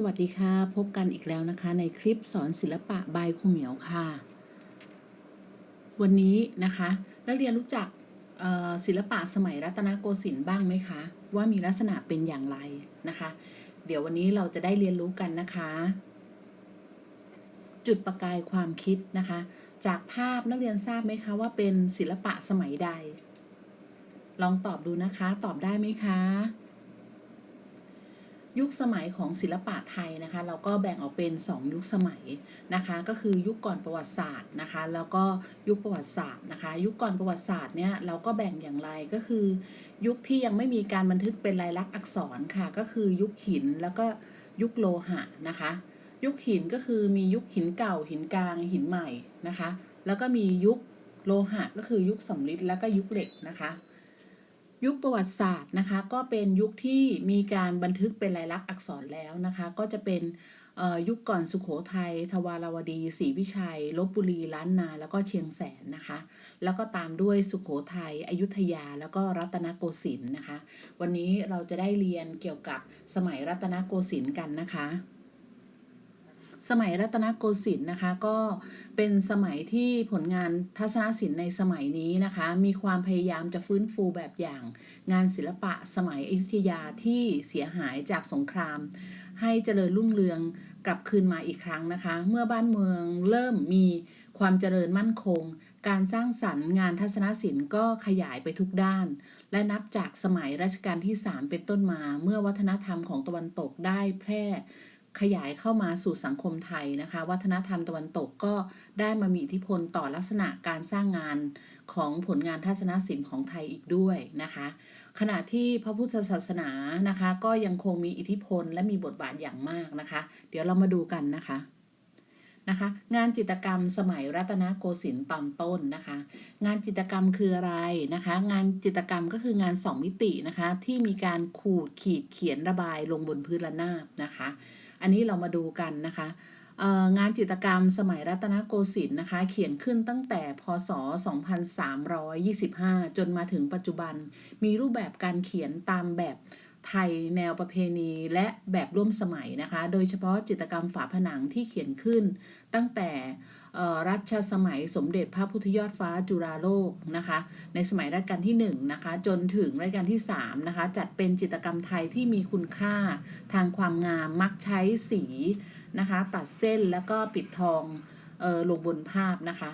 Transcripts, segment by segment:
สวัสดีค่ะ พบกันอีกแล้วนะคะ ในคลิปสอนศิลปะบายครูเหมียวค่ะ วันนี้นะคะนักเรียนรู้จักศิลปะสมัยรัตนโกสินทร์บ้างไหมคะ ว่ามีลักษณะเป็นอย่างไรนะคะ เดี๋ยววันนี้เราจะได้เรียนรู้กันนะคะ จุดประกายความคิดนะคะ จากภาพนักเรียนทราบไหมคะว่าเป็นศิลปะสมัยใด ลองตอบดูนะคะ ตอบได้ไหมคะ ยุคสมัยของศิลปะไทยนะคะเราก็แบ่งออกเป็น 2 ยุคสมัยนะคะ ก็คือยุคก่อนประวัติศาสตร์นะคะ แล้วก็ยุคประวัติศาสตร์นะคะ ยุคก่อนประวัติศาสตร์เนี่ยเราก็แบ่งอย่างไรก็คือ ยุคที่ยังไม่มีการบันทึกเป็นลายลักษณ์อักษรค่ะ ก็คือยุคหินแล้วก็ยุคโลหะนะคะ ยุคหินก็คือมียุคหินเก่าหินกลางหินใหม่นะคะ แล้วก็มียุคโลหะก็คือยุคสำริดแล้วก็ยุคเหล็กนะคะ ยุคประวัติศาสตร์นะคะก็เป็นยุคที่มีการบันทึกเป็นลายลักษณ์อักษรแล้วนะคะ ก็จะเป็นยุคก่อนสุขโขทัย ทวารวดี ศรีวิชัย ลบบุรี ล้านนา แล้วก็เชียงแสนนะคะ แล้วก็ตามด้วยสุขโขทัย อยุธยา แล้วก็รัตนโกสินทร์นะคะ วันนี้เราจะได้เรียนเกี่ยวกับสมัยรัตนโกสินทร์กันนะคะ สมัยรัตนโกสินทร์นะคะ ก็เป็นสมัยที่ผลงานทัศนศิลป์ในสมัยนี้นะคะ มีความพยายามจะฟื้นฟูแบบอย่าง งานศิลปะสมัยอยุธยาที่เสียหายจากสงคราม ให้เจริญรุ่งเรืองกลับคืนมาอีกครั้งนะคะ เมื่อบ้านเมืองเริ่มมีความเจริญมั่นคง การสร้างสรรค์งานทัศนศิลป์ก็ขยายไปทุกด้าน และนับจากสมัยรัชกาลที่ 3 เป็นต้นมา เมื่อวัฒนธรรมของตะวันตกได้แพร่ ขยายเข้ามาสู่สังคมไทยนะคะ วัฒนธรรมตะวันตกก็ได้มามีอิทธิพลต่อลักษณะการสร้างงานของผลงานทัศนศิลป์ของไทยอีกด้วยนะคะ ขณะที่พระพุทธศาสนานะคะ ก็ยังคงมีอิทธิพลและมีบทบาทอย่างมากนะคะ เดี๋ยวเรามาดูกันนะคะนะคะงานจิตรกรรมสมัยรัตนโกสินทร์ตอนต้นนะคะ งานจิตรกรรมคืออะไรนะคะ งานจิตรกรรมก็คืองานสองมิตินะคะ ที่มีการขูดขีดเขียนระบายลงบนพื้นระนาบนะคะ อันนี้เรามาดูกันนะคะงานจิตรกรรมสมัยรัตนโกสินทร์นะคะ เขียนขึ้นตั้งแต่พศ 2325 จนมาถึงปัจจุบัน มีรูปแบบการเขียนตามแบบ ไทยแนวประเพณีและแบบร่วมสมัยนะคะ โดยเฉพาะจิตรกรรมฝาผนังที่เขียนขึ้น ตั้งแต่รัชสมัยสมเด็จพระพุทธยอดฟ้าจุฬาโลกนะคะ ในสมัยรัชกาลที่1นะคะจนถึงรัชกาลที่3นะคะจัดเป็นจิตรกรรมไทยที่มีคุณค่าทางความงามมักใช้สีนะคะ ตัดเส้นแล้วก็ปิดทองออลงบนภาพนะคะ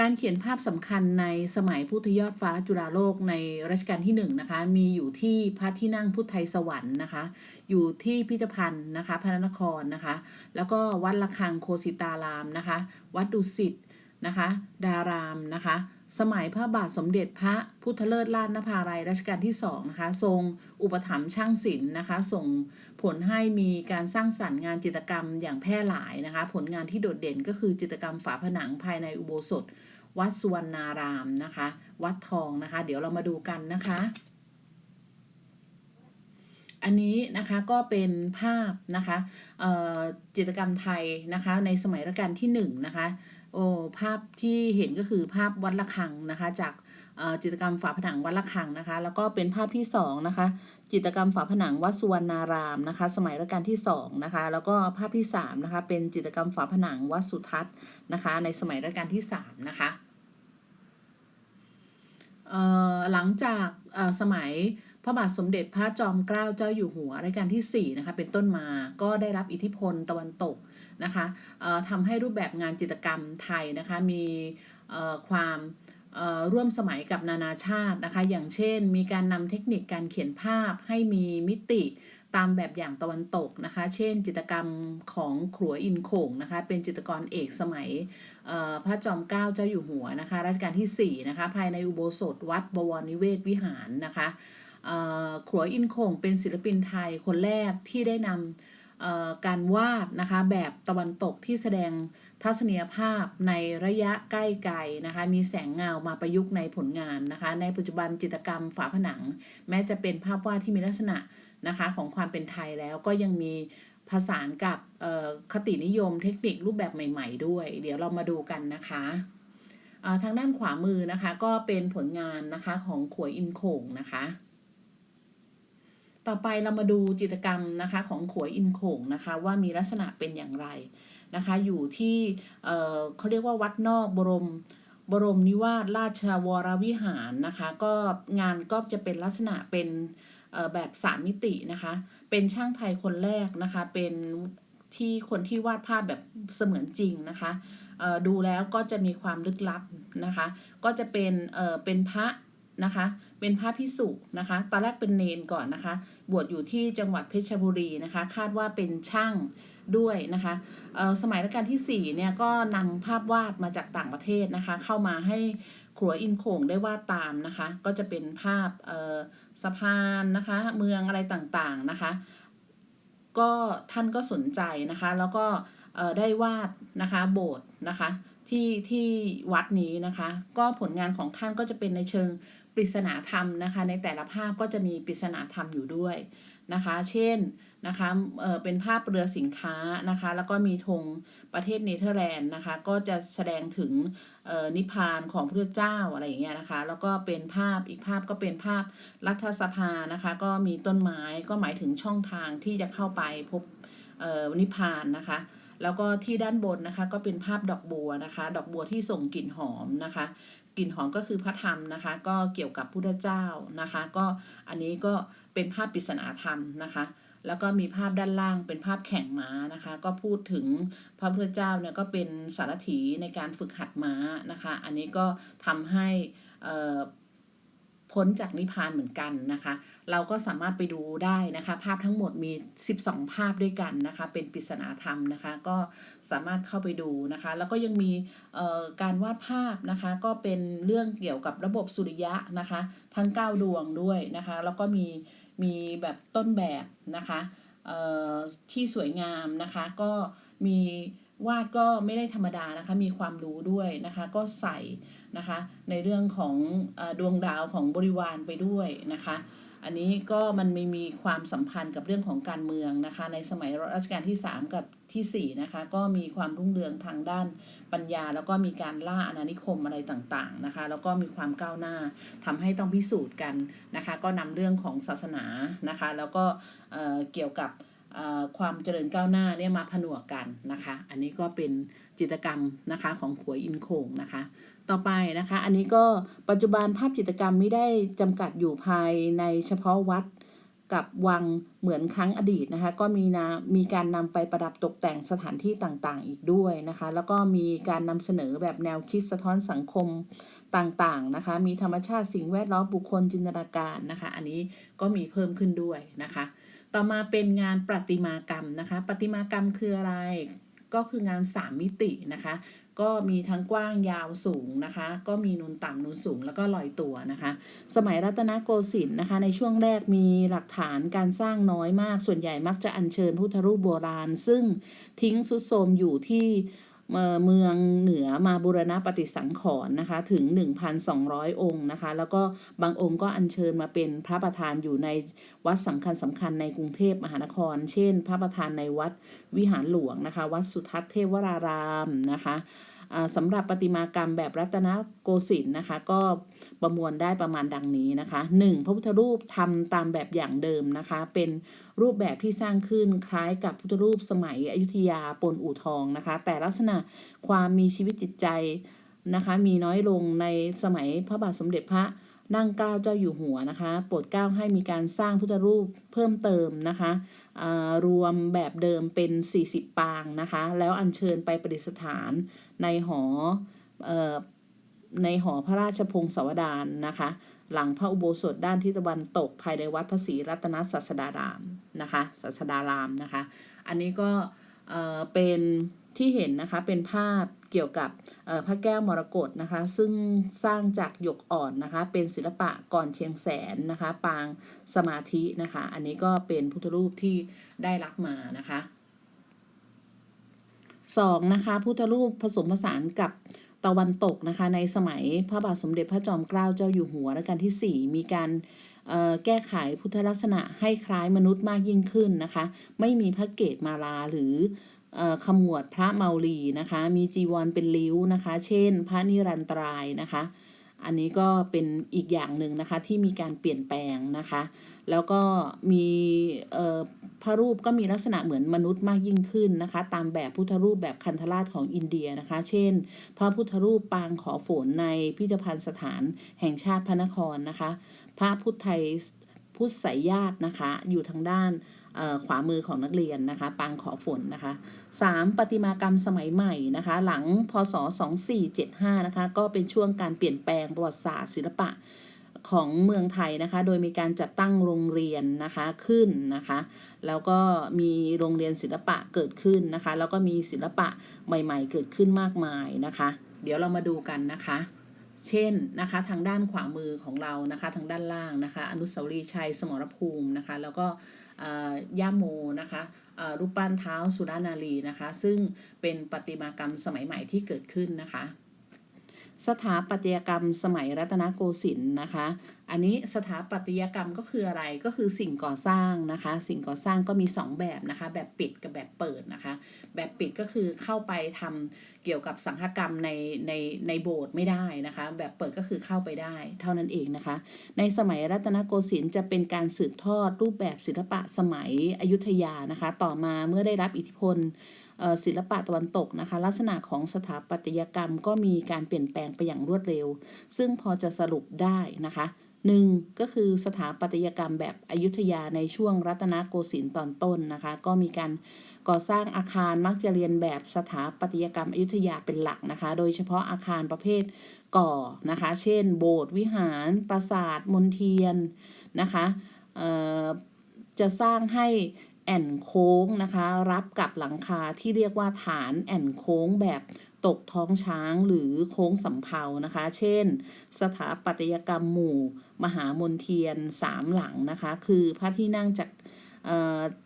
การเขียนภาพสำคัญในสมัยพุทธยอดฟ้าจุฬาโลกในรัชกาลที่1นนะคะ มีอยู่ที่พระที่นั่งพุทธไทยสวรรค์นะคะ อยู่ที่พิพิธภัณฑ์นะคะ พระนครนะคะ แล้วก็วัดละคังโคสิตารามนะคะ วัดดุสิตนะคะ ดารามนะคะ สมัยพระบาทสมเด็จพระพุทธเลิศราชนภาลัยรัชกาลที่2นะคะ ทรงอุปถัมภ์ช่างศิลป์นะคะ ส่งผลให้มีการสร้างสรรค์งานจิตรกรรมอย่างแพร่หลายนะคะ ผลงานที่โดดเด่นก็คือจิตรกรรมฝาผนังภายในอุโบสถ วัดสุวรรณารามนะคะ วัดทองนะคะ เดี๋ยวเรามาดูกันนะคะ อันนี้นะคะก็เป็นภาพนะคะจิตรกรรมไทยนะคะ ในสมัยรัชกาลที่หนึ่งนะคะ โอ้ภาพที่เห็นก็คือภาพวัดระฆังนะคะ จากจิตรกรรมฝาผนังวัดระฆังนะคะ แล้วก็เป็นภาพที่สองนะคะ จิตรกรรมฝาผนังวัดสุวรรณารามนะคะ สมัยรัชกาลที่สองนะคะ แล้วก็ภาพที่สามนะคะ เป็นจิตรกรรมฝาผนังวัดสุทัศน์นะคะ ในสมัยรัชกาลที่สามนะคะหลังจากสมัยพระบาทสมเด็จพระจอมเกล้าเจ้าอยู่หัวรัชกาลที่4นะคะ เป็นต้นมาก็ได้รับอิทธิพลตะวันตก นะคะทำให้รูปแบบงานจิตรกรรมไทยนะคะมีความร่วมสมัยกับนานาชาตินะคะ อย่างเช่น มีการนำเทคนิคการเขียนภาพให้มีมิติตามแบบอย่างตะวันตกนะคะ เช่น จิตรกรรมของขลัวอินโขงนะคะ เป็นจิตรกรเอกสมัยพระจอมเกล้าเจ้าอยู่หัวนะคะ รัชกาลที่4นะคะ ภายในอุโบสถวัดบวรนิเวศวิหารนะคะขลัวอินโขงเป็นศิลปินไทยคนแรกที่ได้นำ การวาดนะคะแบบตะวันตกที่แสดงทัศนียภาพในระยะใกล้ไกลนะคะมีแสงเงามาประยุกต์ในผลงานนะคะ ในปัจจุบันจิตรกรรมฝาผนัง แม้จะเป็นภาพวาดที่มีลักษณะนะคะของความเป็นไทยแล้วก็ยังมีผสานกับคตินิยมเทคนิครูปแบบใหม่ ๆ ด้วย เดี๋ยวเรามาดูกันนะคะทางด้านขวามือนะคะก็เป็นผลงานนะคะของขวยอินโขงนะคะ ต่อไปเรามาดูจิตกรรมนะคะของขวยอินโขงนะคะว่ามีลักษณะเป็นอย่างไรนะคะอยู่ที่เเขาเรียกว่าวัดนอกบรมบรมนิวาสราชวรวิหารนะคะก็งานก็จะเป็นลักษณะเป็นแบบสามมิตินะคะเป็นช่างไทยคนแรกนะคะเป็นที่คนที่วาดภาพแบบเสมือนจริงนะคะดูแล้วก็จะมีความลึกลับนะคะก็จะเป็นเเป็นพระ นะคะ เป็นพระพิสุนะคะ ตอนแรกเป็นเนนก่อนนะคะ บวชอยู่ที่จังหวัดเพชรบุรีนะคะ คาดว่าเป็นช่างด้วยนะคะสมัยรัชกาลที่4เนี่ยก็นำภาพวาดมาจากต่างประเทศนะคะ เข้ามาให้ครัวอินโขงได้วาดตามนะคะ ก็จะเป็นภาพสะพานนะคะ เมืองอะไรต่างๆนะคะ ก็ท่านก็สนใจนะคะ แล้วก็ได้วาดนะคะโบสถ์นะคะที่ที่วัดนี้นะคะ ก็ผลงานของท่านก็จะเป็นในเชิง ปริศนาธรรมนะคะ ในแต่ละภาพก็จะมีปริศนาธรรมอยู่ด้วยนะคะ เช่นนะคะเเป็นภาพเรือสินค้านะคะ แล้วก็มีธงประเทศเนเธอร์แลนด์นะคะ ก็จะแสดงถึงนิพพานของพระเจ้าอะไรอย่างเงี้ยนะคะ แล้วก็เป็นภาพอีกภาพก็เป็นภาพรัฐสภานะคะ ก็มีต้นไม้ก็หมายถึงช่องทางที่จะเข้าไปพบนิพพานนะคะแล้วก็ที่ด้านบนนะคะก็เป็นภาพดอกบัวนะคะ ดอกบัวที่ส่งกลิ่นหอมนะคะ กลิ่นหอมก็คือพระธรรมนะคะ ก็เกี่ยวกับพุทธเจ้านะคะ ก็อันนี้ก็เป็นภาพปริศนาธรรมนะคะ แล้วก็มีภาพด้านล่างเป็นภาพแข่งม้านะคะ ก็พูดถึงพระพุทธเจ้าเนี่ยก็เป็นสารถีในการฝึกหัดม้านะคะ อันนี้ก็ทำให้อ่อ พ้นจากนิพพานเหมือนกันนะคะ เราก็สามารถไปดูได้นะคะ ภาพทั้งหมดมี 12 ภาพด้วยกันนะคะ เป็นปริศนาธรรมนะคะ ก็สามารถเข้าไปดูนะคะ แล้วก็ยังมีการวาดภาพนะคะ ก็เป็นเรื่องเกี่ยวกับระบบสุริยะนะคะ ทั้ง 9 ดวงด้วยนะคะ แล้วก็มีมีแบบต้นแบบนะคะที่สวยงามนะคะ ก็มีวาดก็ไม่ได้ธรรมดานะคะ มีความรู้ด้วยนะคะ ก็ใส่ นะคะ ในเรื่องของอดวงดาวของบริวารไปด้วยนะคะ อันนี้ก็มันไม่มีความสัมพันธ์กับเรื่องของการเมืองนะคะ ในสมัยรัชกาลที่ 3 กับทีสี่4นะคะ ก็มีความรุ่งเรืองทางด้านปัญญา แล้วก็มีการล่าอาณานิคมอะไรต่างๆนะคะ แล้วก็มีความก้าวหน้าทำให้ต้องพิสูจน์กันนะคะ ก็นำเรื่องของศาสนานะคะ แล้วก็เอ่อเกี่ยวกับความเจริญก้าวหน้าเนี่ยมาผนวกกันนะคะ อันนี้ก็เป็นจิตกรรมนะคะของขวยอินโขงนะคะ ต่อไปนะคะ อันนี้ก็ปัจจุบันภาพจิตรกรรมไม่ได้จำกัดอยู่ภายในเฉพาะวัดกับวังเหมือนครั้งอดีตนะคะ ก็มีนะมีการนำไปประดับตกแต่งสถานที่ต่างๆ อีกด้วยนะคะ แล้วก็มีการนำเสนอแบบแนวคิดสะท้อนสังคมต่างๆนะคะ มีธรรมชาติสิ่งแวดล้อมบุคคลจินตนาการนะคะ อันนี้ก็มีเพิ่มขึ้นด้วยนะคะ ต่อมาเป็นงานประติมากรรมนะคะประติมากรรมคืออะไรก็คืองานสามมิตินะคะ ก็มีทั้งกว้างยาวสูงนะคะ ก็มีนูนต่ำนูนสูงแล้วก็ลอยตัวนะคะ สมัยรัตนโกสินทร์นะคะ ในช่วงแรกมีหลักฐานการสร้างน้อยมาก ส่วนใหญ่มักจะอัญเชิญพุทธรูปโบราณ ซึ่งทิ้งสุดโทมอยู่ที่เมืองเหนือมาบูรณะปฏิสังขรณ์นะคะ ถึง 1,200 องค์นะคะ แล้วก็บางองค์ก็อัญเชิญมาเป็นพระประธานอยู่ในวัดสำคัญสำคัญในกรุงเทพมหานคร เช่น พระประธานในวัดวิหารหลวงนะคะ วัดสุทัศน์เทวรารามนะคะ สำหรับประติมากรรมแบบรัตนโกสินทร์นะคะ ก็ประมวลได้ประมาณดังนี้นะคะ 1. พระพุทธรูปทำตามแบบอย่างเดิมนะคะ เป็นรูปแบบที่สร้างขึ้นคล้ายกับพุทธรูปสมัยอยุธยาปนอู่ทองนะคะ แต่ลักษณะความมีชีวิตจิตใจนะคะ มีน้อยลงในสมัยพระบาทสมเด็จพระนั่งเกล้าเจ้าอยู่หัวนะคะ โปรดเกล้าให้มีการสร้างพุทธรูปเพิ่มเติมนะคะ รวมแบบเดิมเป็น 40 ปางนะคะ แล้วอัญเชิญไปประดิษฐาน ในหอเอ่อในหอพระราชพงศาวดารนะคะ หลังพระอุโบสถด้านทิศตะวันตกภายในวัดพระศรีรัตนศาสดารามนะคะศาสดารามนะคะ อันนี้ก็เอ่อเป็นที่เห็นนะคะเป็นภาพเกี่ยวกับพระแก้วมรกตนะคะ ซึ่งสร้างจากหยกอ่อนนะคะ เป็นศิลปะก่อนเชียงแสนนะคะ ปางสมาธินะคะ อันนี้ก็เป็นพุทธรูปที่ได้รับมานะคะ สองนะคะพุทธรูปผสมผสานกับตะวันตกนะคะในสมัยพระบาทสมเด็จพระจอมเกล้าเจ้าอยู่หัวรัชกาลที่ 4 มีการแก้ไขพุทธลักษณะให้คล้ายมนุษย์มากยิ่งขึ้นนะคะ ไม่มีพระเกศมาลาหรืออขมวดพระเมาลีนะคะ มีจีวรเป็นริ้วนะคะ เช่น พระนิรันตรายนะคะ อันนี้ก็เป็นอีกอย่างหนึ่งนะคะที่มีการเปลี่ยนแปลงนะคะ แล้วก็มีพระรูปก็มีลักษณะเหมือนมนุษย์มากยิ่งขึ้นนะคะ ตามแบบพุทธรูปแบบคันธราชของอินเดียนะคะ เช่น พระพุทธรูปปางขอฝนในพิพิธภัณฑ์สถานแห่งชาติพระนครนะคะ พระพุทธไทยพุทธไสยญาตินะคะ อยู่ทางด้าน ขวามือของนักเรียนนะคะ ปางขอฝนนะคะ 3. ประติมากรรมสมัยใหม่นะคะ หลังพศ 2475 นะคะ ก็เป็นช่วงการเปลี่ยนแปลงประวัติศาสตร์ศิลปะของเมืองไทยนะคะ โดยมีการจัดตั้งโรงเรียนนะคะขึ้นนะคะ แล้วก็มีโรงเรียนศิลปะเกิดขึ้นนะคะ แล้วก็มีศิลปะใหม่ ๆ เกิดขึ้นมากมายนะคะ เดี๋ยวเรามาดูกันนะคะ เช่นนะคะทางด้านขวามือของเรานะคะ ทางด้านล่างนะคะ อนุสาวรีย์ชัยสมรภูมินะคะ แล้วก็ ย่าโมนะคะรูปปั้นเท้าสุรานารีนะคะ ซึ่งเป็นประติมากรรมสมัยใหม่ที่เกิดขึ้นนะคะ สถาปัตยกรรมสมัยรัตนโกสินทร์นะคะ อันนี้สถาปัตยกรรมก็คืออะไรก็คือสิ่งก่อสร้างนะคะ สิ่งก่อสร้างก็มี 2 แบบนะคะ แบบปิดกับแบบเปิดนะคะ แบบปิดก็คือเข้าไปทำเกี่ยวกับสังฆกรรมในในในโบสถ์ไม่ได้นะคะ แบบเปิดก็คือเข้าไปได้ เท่านั้นเองนะคะ ในสมัยรัตนโกสินทร์จะเป็นการสืบทอดรูปแบบศิลปะสมัยอยุธยานะคะ ต่อมาเมื่อได้รับอิทธิพล ศิลปะตะวันตกนะคะ ลักษณะของสถาปัตยกรรมก็มีการเปลี่ยนแปลงไปอย่างรวดเร็ว ซึ่งพอจะสรุปได้นะคะหนึ่งก็คือสถาปัตยกรรมแบบอยุธยาในช่วงรัตนโกสินทร์ตอนต้นนะคะ ก็มีการก่อสร้างอาคารมักจะเรียนแบบสถาปัตยกรรมอยุธยาเป็นหลักนะคะ โดยเฉพาะอาคารประเภทก่อนะคะ เช่น โบสถ์วิหาร ปราสาทมณฑียนนะคะจะสร้างให้ แอ่นโค้งนะคะ รับกับหลังคาที่เรียกว่าฐานแอ่นโค้งแบบตกท้องช้างหรือโค้งสำเภานะคะ เช่น สถาปัตยกรรมหมู่ มหามนเทียนสามหลังนะคะ คือพระที่นั่งจาก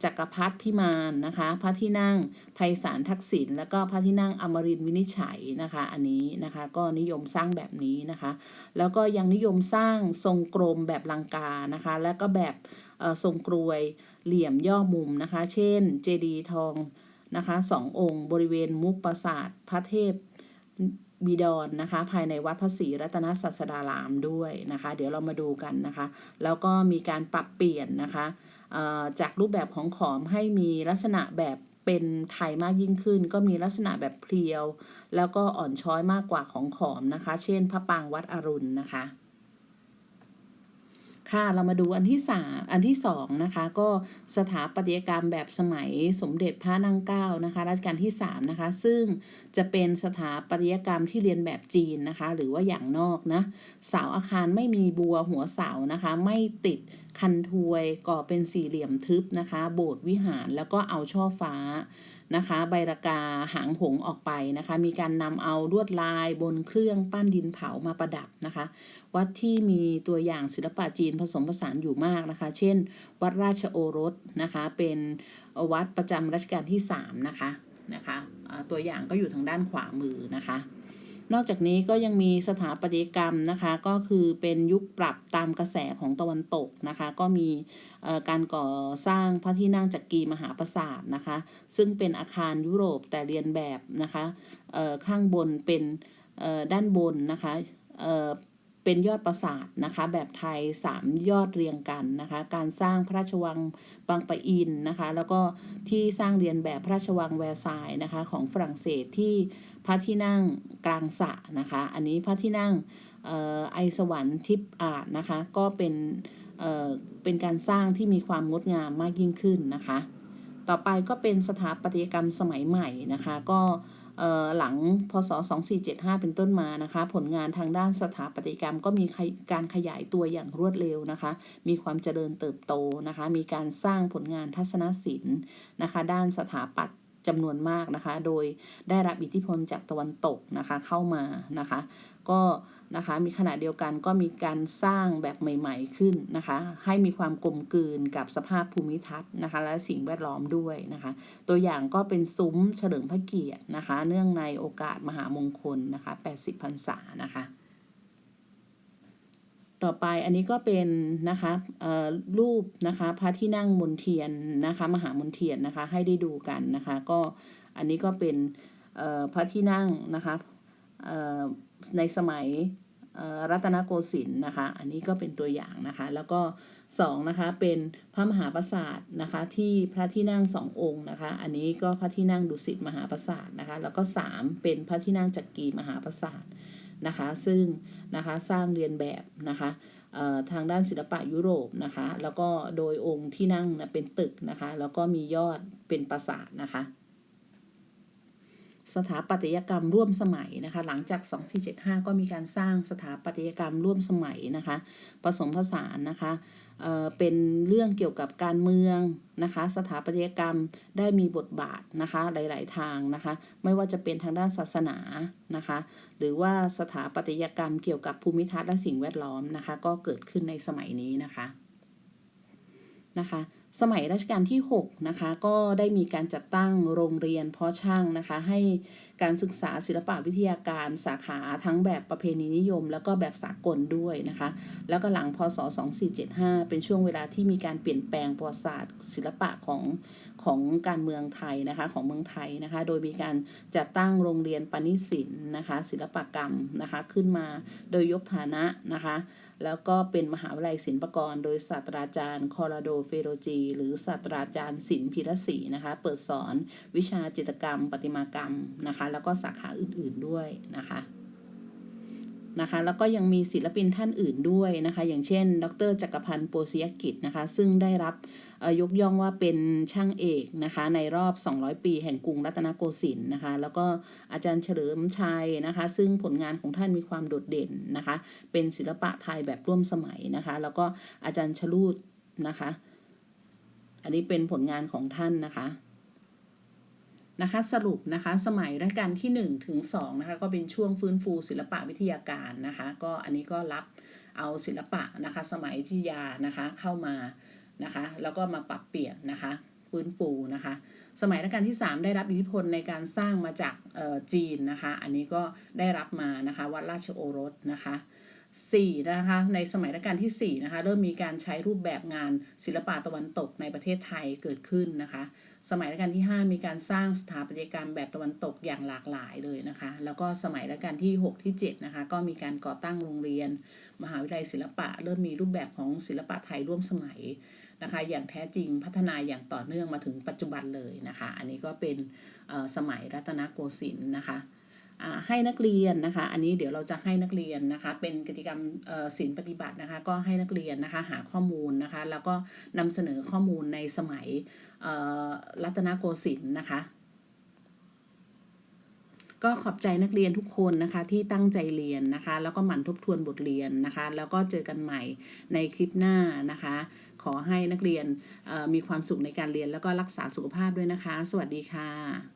จักรพรรดิพิมานนะคะ พระที่นั่งไพศาลทักษิณแล้วก็พระที่นั่งอมรินวินิจฉัยนะคะ อันนี้นะคะก็นิยมสร้างแบบนี้นะคะ แล้วก็ยังนิยมสร้างทรงกลมแบบลังกานะคะ แล้วก็แบบทรงกรวย เหลี่ยมย่อมุมนะคะ เช่น เจดีย์ทองนะคะสององค์ บริเวณมุกปราสาทพระเทพบิดรนนะคะ ภายในวัดพระศรีรัตนศาสดารามด้วยนะคะ เดี๋ยวเรามาดูกันนะคะ แล้วก็มีการปรับเปลี่ยนนะคะจากรูปแบบของขอมให้มีลักษณะแบบเป็นไทยมากยิ่งขึ้น ก็มีลักษณะแบบเพรียว แล้วก็อ่อนช้อยมากกว่าของขอมนะคะ เช่นพระปางวัดอรุณนะคะ ค่ะเรามาดูอันที่สามอันที่สองนะคะ ก็สถาปัตยกรรมแบบสมัยสมเด็จพระนางเก้านะคะรัชกาลที่สามนะคะ ซึ่งจะเป็นสถาปัตยกรรมที่เรียนแบบจีนนะคะ หรือว่าอย่างนอกนะเสาอาคารไม่มีบัวหัวเสานะคะ ไม่ติดคันทวยก่อเป็นสี่เหลี่ยมทึบนะคะ โบสถ์วิหารแล้วก็เอาช่อฟ้า นะคะ ใบระกาหางหงออกไปนะคะ มีการนำเอาลวดลายบนเครื่องปั้นดินเผามาประดับนะคะ วัดที่มีตัวอย่างศิลปะจีนผสมผสานอยู่มากนะคะ เช่น วัดราชโอรสนะคะ เป็นวัดประจำรัชกาลที่ 3 นะคะนะคะตัวอย่างก็อยู่ทางด้านขวามือนะคะ นอกจากนี้ก็ยังมีสถาปัตยกรรมนะคะก็คือเป็นยุคปรับตามกระแสของตะวันตกนะคะ ก็มีการก่อสร้างพระที่นั่งจักรีมหาปราสาทนะคะ ซึ่งเป็นอาคารยุโรปแต่เรียนแบบนะคะข้างบนเป็นด้านบนนะคะเเป็นยอดปราสาทนะคะ แบบไทย 3 ยอดเรียงกันนะคะ การสร้างพระราชวังบางปะอินนะคะ แล้วก็ที่สร้างเรียนแบบพระราชวังแวร์ซายน์นะคะของฝรั่งเศสที่ พระที่นั่งกลางสะนะคะ อันนี้พระที่นั่งออไอสวรรค์ทิพอาจนะคะ ก็เป็นเเป็นการสร้างที่มีความงดงามมากยิ่งขึ้นนะคะ ต่อไปก็เป็นสถาปัตยกรรมสมัยใหม่นะคะ ก็หลังพศ 2475 เป็นต้นมานะคะ ผลงานทางด้านสถาปัตยกรรมก็มีการขยายตัวอย่างรวดเร็วนะคะ มีความเจริญเติบโตนะคะ มีการสร้างผลงานทัศนศิลป์นะคะ ด้านสถาปัตย์ จำนวนมากนะคะ โดยได้รับอิทธิพลจากตะวันตกนะคะเข้ามานะคะ ก็นะคะมีขณะเดียวกันก็มีการสร้างแบบใหม่ ๆขึ้นนะคะ ให้มีความกลมกลืนกับสภาพภูมิทัศน์นะคะ และสิ่งแวดล้อมด้วยนะคะ ตัวอย่างก็เป็นซุ้มเฉลิมพระเกียรตินะคะ เนื่องในโอกาสมหามงคลนะคะ 80พรรษานะคะ ต่อไปอันนี้ก็เป็นนะคะรูปนะคะพระที่นั่งมนเทียนนะคะมหามนเทียนนะคะให้ได้ดูกันนะคะ ก็อันนี้ก็เป็นพระที่นั่งนะคะในสมัยรัตนโกสินทร์นะคะ อันนี้ก็เป็นตัวอย่างนะคะ แล้วก็สองนะคะเป็นพระมหาปราสาทนะคะที่พระที่นั่งสององค์นะคะ อันนี้ก็พระที่นั่งดุสิตมหาปราสาทนะคะ แล้วก็สามเป็นพระที่นั่งจักรีมหาปราสาท นะคะ ซึ่งนะคะสร้างเรียนแบบนะคะทางด้านศิลปะยุโรปนะคะ แล้วก็โดยองค์ที่นั่งนะเป็นตึกนะคะ แล้วก็มียอดเป็นปราสาทนะคะ สถาปัตยกรรมร่วมสมัยนะคะ หลังจาก 2475 ก็มีการสร้างสถาปัตยกรรมร่วมสมัยนะคะ ผสมผสานนะคะ เป็นเรื่องเกี่ยวกับการเมืองนะคะ สถาปัตยกรรมได้มีบทบาทนะคะหลาย ๆ ทางนะคะ ไม่ว่าจะเป็นทางด้านศาสนานะคะ หรือว่าสถาปัตยกรรมเกี่ยวกับภูมิทัศน์และสิ่งแวดล้อมนะคะ ก็เกิดขึ้นในสมัยนี้นะคะนะคะ สมัยรัชกาลที่ 6 นะคะ ก็ได้มีการจัดตั้งโรงเรียนเพาะช่างนะคะ ให้การศึกษาศิลปะวิทยาการสาขาทั้งแบบประเพณีนิยม แล้วก็แบบสากลด้วยนะคะ แล้วก็หลังพศ 2475 เป็นช่วงเวลาที่มีการเปลี่ยนแปลงประวัติศาสตร์ ศิลปะของของการเมืองไทยนะคะของเมืองไทยนะคะ โดยมีการจัดตั้งโรงเรียนปณิศิลป์นะคะ ศิลปกรรมนะคะขึ้นมาโดยยกฐานะนะคะ แล้วก็เป็นมหาวิทยาลัยศิลปากร โดยศาสตราจารย์คอราโดเฟโรจี หรือศาสตราจารย์ศิลป์พิรศรีนะคะ เปิดสอนวิชาจิตรกรรม ประติมากรรมนะคะ แล้วก็สาขาอื่นๆด้วยนะคะ นะคะ แล้วก็ยังมีศิลปินท่านอื่นด้วยนะคะ อย่างเช่น ดรจักรพันธ์โปศิยกิจนะคะ ซึ่งได้รับยกย่องว่าเป็นช่างเอกนะคะ ในรอบ 200 ปีแห่งกรุงรัตนโกสินทร์นะคะ แล้วก็อาจารย์เฉลิมชัยนะคะ ซึ่งผลงานของท่านมีความโดดเด่นนะคะ เป็นศิลปะไทยแบบร่วมสมัยนะคะ แล้วก็อาจารย์ชลูดนะคะ อันนี้เป็นผลงานของท่านนะคะ นะคะสรุปนะคะสมัยรัชกาลที่1ถึง2นะคะก็เป็นช่วงฟื้นฟูศิลปะวิทยาการนะคะก็อันนี้ก็รับเอาศิลปะนะคะสมัยวิทยานะคะเข้ามานะคะแล้วก็มาปรับเปลี่ยนนะคะฟื้นฟูนะคะสมัยรัชกาลที่ 3 ได้รับอิทธิพลในการสร้างมาจากจีนนะคะอันนี้ก็ได้รับมานะคะวัดราชโอรสนะคะ4นะคะในสมัยรัชกาลที่4นะคะเริ่มมีการใช้รูปแบบงานศิลปะตะวันตกในประเทศไทยเกิดขึ้นนะคะ สมัยรัชกาลที่ 5 มีการสร้างสถาปัตยกรรมแบบตะวันตกอย่างหลากหลายเลยนะคะ แล้วก็สมัยรัชกาลที่ 6 ที่ 7 นะคะ ก็มีการก่อตั้งโรงเรียน มหาวิทยาลัยศิลปะ เริ่มมีรูปแบบของศิลปะไทยร่วมสมัยนะคะ อย่างแท้จริงพัฒนาอย่างต่อเนื่องมาถึงปัจจุบันเลยนะคะ อันนี้ก็เป็นสมัยรัตนโกสินทร์นะคะ ให้นักเรียนนะคะ อันนี้เดี๋ยวเราจะให้นักเรียนนะคะ เป็นกิจกรรมศิลปฏิบัตินะคะ ก็ให้นักเรียนนะคะหาข้อมูลนะคะ แล้วก็นำเสนอข้อมูลในสมัยรัตนโกสินทร์นะคะ ก็ขอบใจนักเรียนทุกคนนะคะที่ตั้งใจเรียนนะคะ แล้วก็หมั่นทบทวนบทเรียนนะคะ แล้วก็เจอกันใหม่ในคลิปหน้านะคะ ขอให้นักเรียนมีความสุขในการเรียนแล้วก็รักษาสุขภาพด้วยนะคะ สวัสดีค่ะ